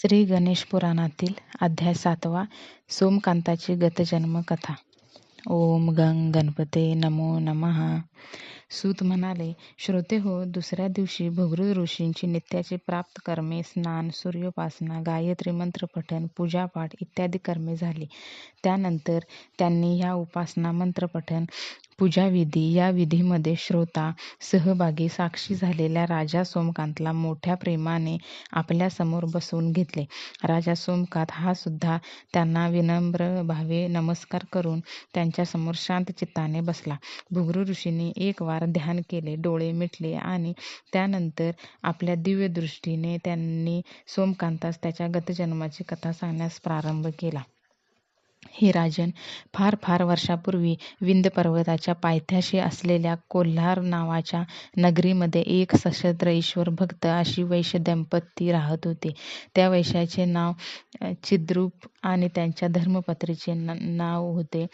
श्री गणेश पुराणातील अध्याय सातवा सोमकांताची गतजन्म कथा ओम गंग गणपते नमो नम. सूत म्हणाले श्रोते हो दुसऱ्या दिवशी भृगु ऋषींची नित्याची प्राप्त कर्मे स्नान सूर्योपासना गायत्री मंत्र पठण पूजापाठ इत्यादी कर्मे झाली. त्यानंतर त्यांनी या उपासना मंत्रपठन पूजाविधी या विधीमध्ये श्रोता सहभागी साक्षी झालेल्या राजा सोमकांतला मोठ्या प्रेमाने आपल्यासमोर बसवून घेतले. राजा सोमकांत हा सुद्धा त्यांना विनम्र भावे नमस्कार करून त्यांच्यासमोर शांत चित्ताने बसला. भुगरू ऋषींनी एक वार ध्यान केले डोळे मिटले आणि त्यानंतर आपल्या दिव्य दृष्टीने त्यांनी सोमकांतास त्याच्या गतजन्माची कथा सांगण्यास प्रारंभ केला. हे राजन फार फार वर्षापूर्वी विंध्य पर्वताच्या पायथ्याशी असलेल्या कोल्हार नावाच्या नगरीमध्ये एक सशस्त्र ईश्वर भक्त अशी वैश्य दंपती राहत होते. त्या वैश्याचे नाव चिद्रूप आणि त्यांच्या धर्मपत्रीचे नाव होते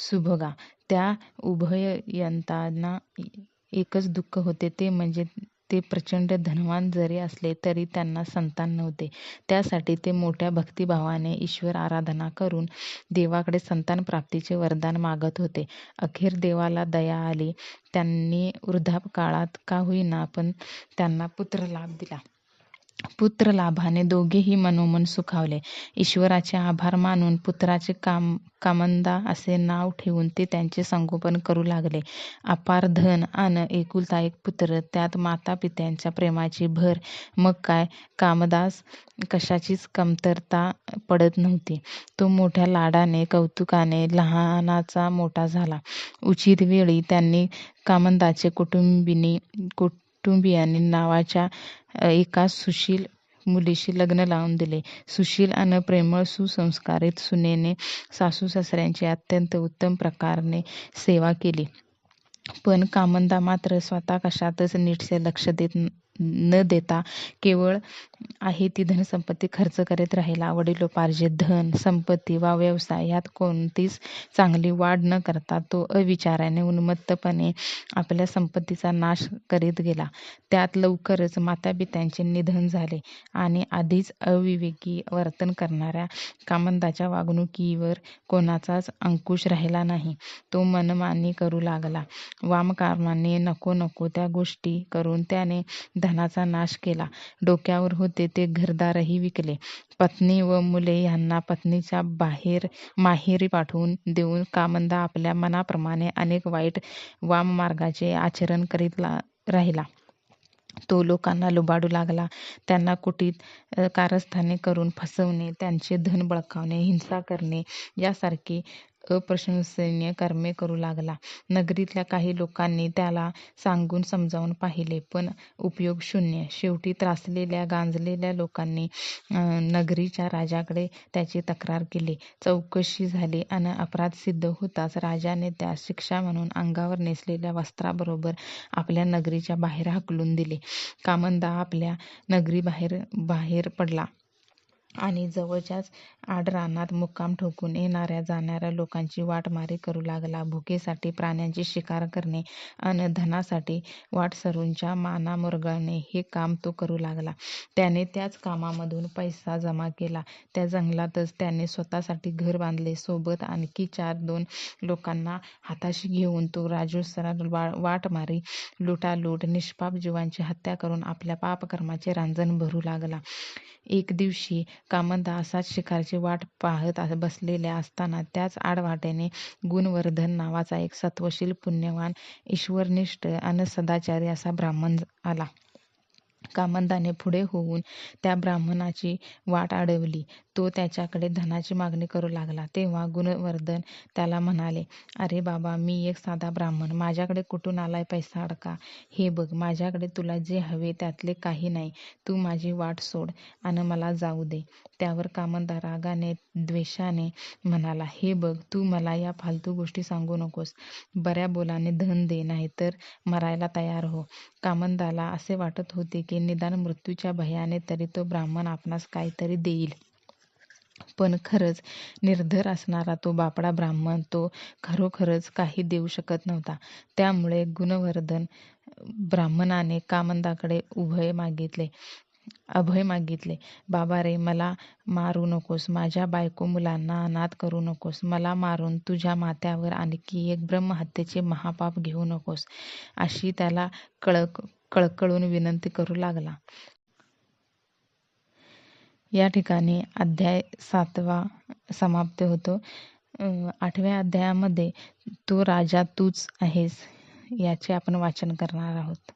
सुभगा. त्या उभययंतांना एकच दुःख होते ते म्हणजे ते प्रचंड धनवान जरी असले तरी त्यांना संतान नव्हते. त्यासाठी ते मोठ्या भक्तिभावाने ईश्वर आराधना करून देवाकडे संतान प्राप्तीचे वरदान मागत होते. अखेर देवाला दया आली. त्यांनी वृद्धापकाळात का होईना पण त्यांना पुत्र लाभ दिला. पुत्र लाभाने दोघेही मनोमन सुखावले. ईश्वराचे आभार मानून पुत्राचे काम कामंदा असे नाव ठेवून ते त्यांचे संगोपन करू लागले. अपार धन आणि एकुलता एक पुत्र त्यात माता पित्यांच्या प्रेमाची भर. मग काय? कामदास कशाचीच कमतरता पडत नव्हती. तो मोठ्या लाडाने कौतुकाने लहानाचा मोठा झाला. उचित वेळी त्यांनी कामंदाचे कुटुंबिनी कुटुंबियांनी नावाच्या एका सुशील मुलीशी लग्न लावून दिले. सुशील आणि प्रेमळ सुसंस्कारित सुनेने सासू सासऱ्यांची अत्यंत उत्तम प्रकारे सेवा केली. पण कामंदा मात्र स्वतः कशातच नीटसे लक्ष देत न देता केवळ आहे ती धनसंपत्ती खर्च करीत राहिला. वडिलोपार्जित धन संपत्ती वा व्यवसाय यात कोणतीच चांगली वाढ न करता तो अविचाराने उन्मत्तपणे आपल्या संपत्तीचा नाश करीत गेला. त्यात लवकरच मातापित्यांचे निधन झाले आणि आधीच अविवेकी वर्तन करणाऱ्या कामंदाच्या वागणुकीवर कोणाचाच अंकुश राहिला नाही. तो मनमानी करू लागला. वामकामाने नको नको त्या गोष्टी करून त्याने धनाचा नाश केला. डोक्यावर होते ते घरदारही विकले. पत्नी व मुले यांना पत्नीच्या बाहेर माहेरी पाठवून देऊन कामंदा आपल्या मनाप्रमाणे अनेक वाईट वाममार्गाचे आचरण करीत राहिला. तो लोकांना लुबाडू लागला. त्यांना कुटीत कारस्थाने करून फसवणे त्यांचे धन बळकावणे हिंसा करणे यासारखी अप्रशंसनीय कर्मे करू लागला. नगरीतल्या काही लोकांनी त्याला सांगून समजावून पाहिले पण उपयोग शून्य. शेवटी त्रासलेल्या गांजलेल्या लोकांनी नगरीच्या राजाकडे त्याची तक्रार केली. चौकशी झाली आणि अपराध सिद्ध होताच राजाने त्या शिक्षा म्हणून अंगावर नेसलेल्या वस्त्राबरोबर आपल्या नगरीच्या बाहेर हाकलून दिले. कामंदा आपल्या नगरी बाहेर बाहेर पडला. आणि जवळच्याच आडरानात मुक्काम ठोकून येणाऱ्या जाणाऱ्या लोकांची वाटमारी करू लागला. भुकेसाठी प्राण्यांची शिकार करणे आणि धनासाठी वाटसरूंच्या माना मुरगळणे हे काम तो करू लागला. त्याने त्याच कामामधून पैसा जमा केला. त्या जंगलातच त्याने स्वतःसाठी घर बांधले. सोबत आणखी चार दोन लोकांना हाताशी घेऊन तो राजोत्सरात वाटमारी लुटालूट निष्पाप जीवांची हत्या करून आपल्या पापकर्माचे रांजण भरू लागला. एक दिवशी कामंदा असाच शिकारची वाट पाहत बसलेल्या असताना त्याच आडवाटेने गुणवर्धन नावाचा एक सत्वशील पुण्यवान ईश्वरनिष्ठ आणि सदाचारी असा ब्राह्मण आला. कामंताने पुढे होऊन त्या ब्राह्मणाची वाट अडवली तो त्याच्याकडे धनाची मागणी करू लागला. तेव्हा गुणवर्धन त्याला म्हणाले अरे बाबा मी एक साधा ब्राह्मण. माझ्याकडे कुठून आलाय पैसा अडका? हे बघ माझ्याकडे तुला जे हवे त्यातले काही नाही. तू माझी वाट सोड आणि मला जाऊ दे. त्यावर कामंदा रागाने द्वेषाने म्हणाला हे बघ तू मला या फालतू गोष्टी सांगू नकोस. बऱ्या बोलाने धन दे नाहीतर मरायला तयार हो. कामंदाला असे वाटत होते की निदान मृत्यूच्या भयाने तरी तो ब्राह्मण आपणास काहीतरी देईल. पण खरंच निर्धर असणारा तो बापडा ब्राह्मण तो खरोखरच काही देऊ शकत नव्हता. त्यामुळे गुणवर्धन ब्राह्मणाने कामंदाकडे उभय मागितले. अभय मागितले बाबा रे मला मारू नकोस. माझ्या बायको मुलांना अनाथ करू नकोस. मला मारून तुझ्या माथ्यावर आणखी एक ब्रह्महत्येचे महापाप घेऊ नकोस. अशी त्याला कळक कळकळून विनंती करू लागला. या ठिकाणी अध्याय सातवा समाप्त होतो. आठव्या अध्यायामध्ये तो राजा तूच आहेस याचे आपण वाचन करणार आहोत.